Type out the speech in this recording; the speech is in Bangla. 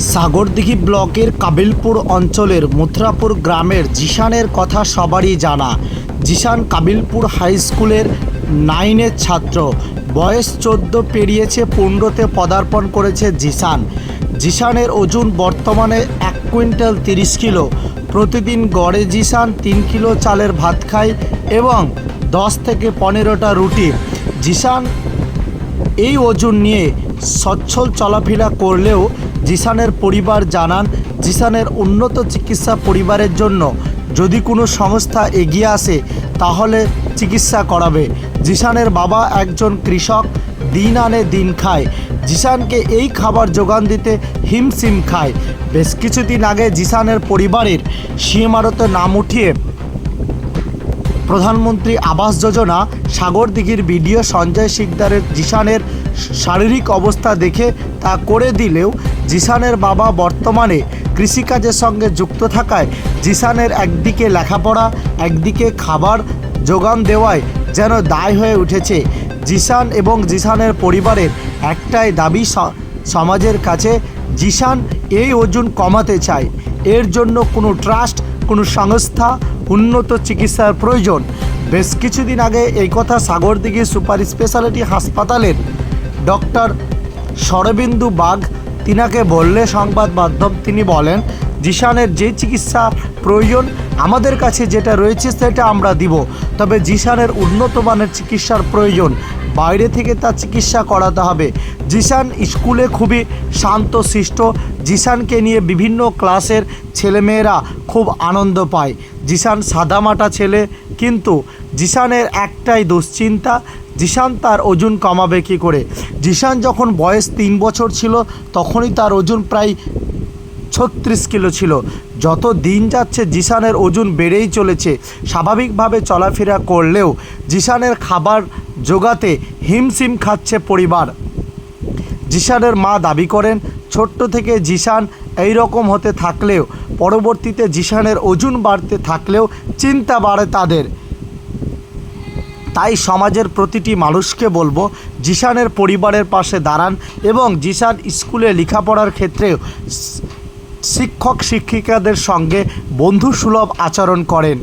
সাগরদিঘি ব্লকের কাবিলপুর অঞ্চলের মুথরাপুর গ্রামের জিশানের কথা সবারই জানা। জিশান কাবিলপুর হাই স্কুলের নাইনের ছাত্র। বয়স চোদ্দ পেরিয়েছে, পনেরোতে পদার্পণ করেছে জিশান। জিশানের ওজন বর্তমানে এক কুইন্টাল তিরিশ কিলো। প্রতিদিন গড়ে জিশান তিন কিলো চালের ভাত খায় এবং দশ থেকে পনেরোটা রুটি। জিশান এই ওজন নিয়ে সচ্ছল চলাফেরা করলেও জিসানের পরিবার জানান, জিসানের উন্নত চিকিৎসা পরিবারের জন্য যদি কোনো সংস্থা এগিয়ে আসে, তাহলে চিকিৎসা করাবে। জিসানের বাবা একজন কৃষক, দিন আনে দিন খায়। জিসানকে এই খাবার যোগান দিতে হিমসিম খায়। বেশ কিছুদিন আগে জিসানের পরিবারের সীমারতে নাম উঠিয়ে প্রধানমন্ত্রী আবাস যোজনা, সাগরদিঘির বিডিও সঞ্জয় শিকদারের জিশানের শারীরিক অবস্থা দেখে তা করে দিলেও জিশানের বাবা বর্তমানে কৃষিকাজের সঙ্গে যুক্ত থাকায় জিশানের একদিকে লেখাপড়া, একদিকে খাবার যোগান দেওয়ায় যেন দায় হয়ে উঠেছে। জিসান এবং জিশানের পরিবারের একটাই দাবি সমাজের কাছে জিশান এই ওজন কমাতে চায়। এর জন্য কোনো ট্রাস্ট, কোনো সংস্থা, উন্নত চিকিৎসার প্রয়োজন। বেশ কিছুদিন আগে এই কথা সাগরদিঘি সুপার স্পেশালিটি হাসপাতালের ডক্টর শরবিন্দু বাগ তিনাকে বললে সংবাদ মাধ্যম তিনি বলেন, জিশানের যে চিকিৎসা প্রয়োজন, আমাদের কাছে যেটা রয়েছে সেটা আমরা দিব। তবে জিশানের উন্নত মানের চিকিৎসার প্রয়োজন। বাইরে থেকে তার চিকিৎসা করাতে হবে। জিশান স্কুলে খুবই শান্ত শিষ্ট জিশানকে নিয়ে বিভিন্ন ক্লাসের ছেলেমেয়েরা খুব আনন্দ পায়। জিশান সাদামাটা ছেলে, কিন্তু জিশানের একটাই দুশ্চিন্তা জিশান তার ওজন কমাবে কী করে? জিশান যখন বয়স তিন বছর ছিল, তখনই তার ওজন প্রায় ছত্রিশ কিলো ছিল। যত দিন যাচ্ছে, জিশানের ওজন বেড়েই চলেছে। স্বাভাবিকভাবে চলাফেরা করলেও জিশানের খাবার জোগাতে হিমশিম খাচ্ছে পরিবার। জিশানের মা দাবি করেন, ছোট্ট থেকে জিশান এই রকম হতে থাকলেও, পরবর্তীতে জিশানের ওজন বাড়তে থাকলেও চিন্তা বাড়ে তাদের। তাই সমাজের প্রতিটি মানুষকে বলব, জিশানের পরিবারের পাশে দাঁড়ান এবং জিশান স্কুলে লেখাপড়ার ক্ষেত্রেও শিক্ষক, শিক্ষিকাদের সঙ্গে বন্ধুসুলভ আচরণ করেন।